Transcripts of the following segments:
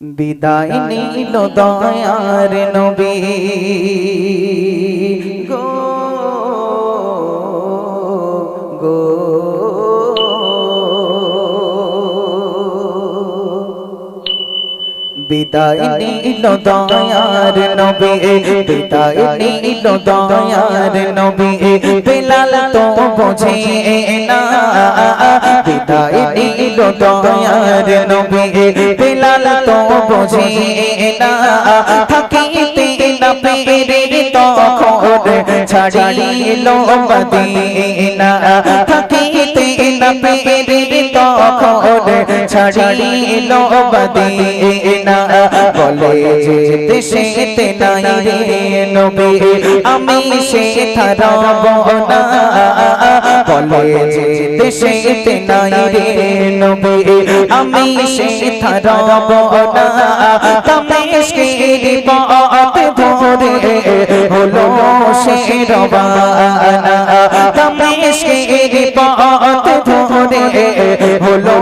বিদায় নিল দয়ার নবী। গো গো। বিদায় নিল দয়ার নবী। বিদায় নিল দয়ার নবী। বেলাল তো বোঝে বিদায় নিল দয়ার নবী, বেলাল তো বোঝে না থাকিতে না পেরে তখন ছাড়িল মদিনা। থাকিতে না পেরে তখন ছাড়িল মদিনা। বলে যে দেশেতে নাই রে নবী। আমি সে থারব না। বলে যে দেশেতে নাই রে নবী। আমি সে থারব না। তমেশকের পথ ধরে হলো সে রবানা। তমেশকের পথ ধরে হলো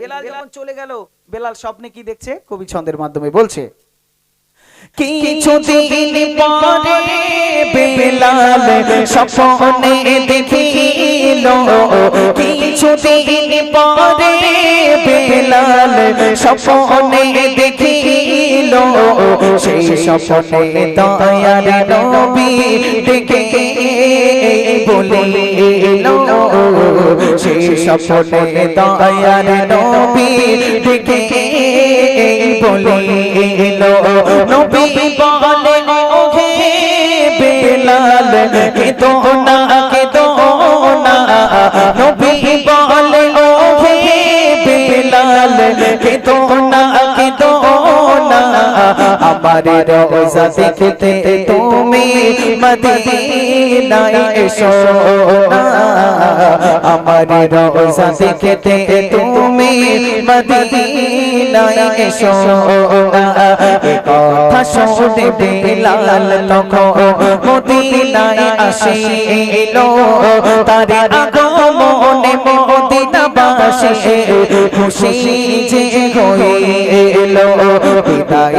বেলাল যখন চলে গেল, বেলাল স্বপ্নে কি দেখছে? কবি ছন্দের মাধ্যমে বলছে কিছুদিন পরে বেলাল স্বপ্নে দেখিল। কিছুদিন পরে বেলাল স্বপ্নে দেখিল। স্বপ্নে দয়ার নবী দেখে বলিল সেই স্বপ্নে দয়ার নবী নবী বলে ওহে বেলাল কে তো না কে আমার রোজা দেখতে তুমি মদিনায় এসো আমার রোজা দেখতে তুমি মদিনায় এসো কথা শুনে বেলাল তখন মদিনায় আসিল। তার আগমনে মদিনাবাসী খুশি যে হইল। বিদায়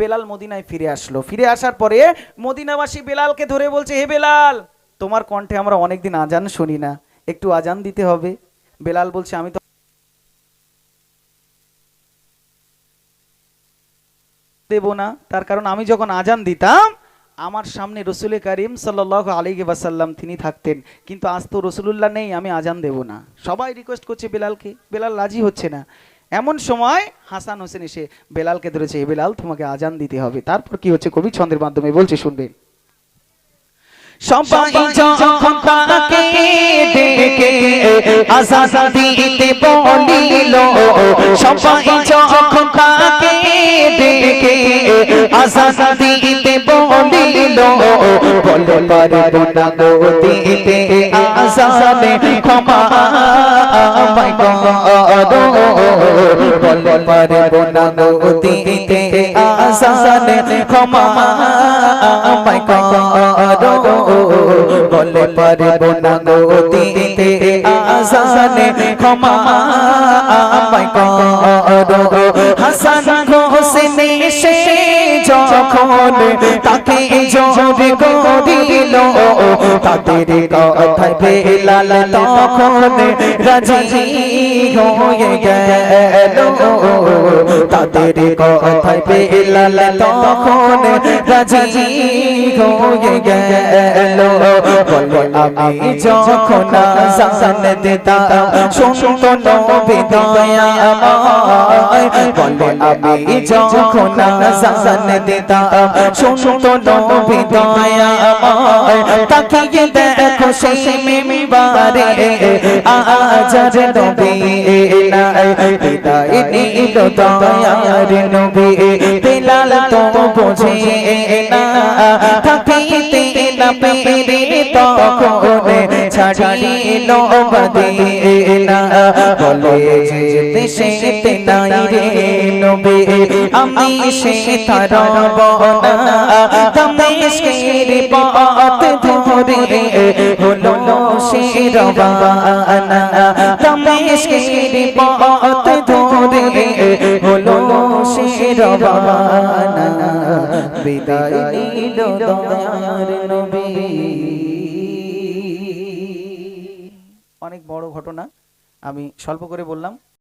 বেলাল মদিনায় ফিরে আসলো। ফিরে আসার পরে মদিনাবাসী বেলালকে ধরে বলছে, হে বেলাল, তোমার কণ্ঠে আমরা অনেকদিন আজান শুনি না। একটু আজান দিতে হবে। বেলাল বলছে, আমি তো দেব না। তার কারণ আমি যখন আজান দিতাম, আমার সামনে রসুল করিম সাল্লাহ আলী ওয়াসাল্লাম তিনি থাকতেন। কিন্তু আজ তো রসুলুল্লাহ নেই, আমি আজান দেব না। সবাই রিকোয়েস্ট করছে বেলালকে। বেলাল রাজি হচ্ছে না। এমন সময় হাসান হোসেন এসে বেলালকে ধরেছে, "এ বেলাল, তোমাকে আজান দিতে হবে। তারপর কি হচ্ছে? কবি ছন্দের মাধ্যমে বলছে শুনবেন সবাই যখন তাকে ডেকে আজান দিতে বলিল সবাই যখন তাকে ডেকে আজান দিতে বলিল, বলে পারব না দিতে। আজানে ক্ষমা। আমায় করো বলে পারব না গো দিতে ক্ষমা। আমায় করো বলে পারব না গো দিতে ক্ষমা। হাসান হোসেন সে যখন তাকে জোরে করিল তাদের কথায় বেলাল তখন রাজি হয়ে গেল তাদের কথায় বেলাল তখন রাজি হয়ে গেল। বলে আমি যখন আজান দিতাম শুনতো নবী দয়াময়। বলে আমি যখন আজান দিতা শুনতো নবী দয়াময় তাকিয়ে দেখো সেই মিম্বারে আজার নবী নাই। বিদায় নিল দয়ার নবী। বেলাল তো বোঝে না। থাকিতে না পেরে তখন ছাড়িল মদিনা। বলে যে দেশেতে নাই রে নবী, আমি সে তার বনা। দমেশের পথ ধরে হলো সে রবানা। দমেশের পথ অনেক বড় ঘটনা আমি স্বল্প করে বললাম।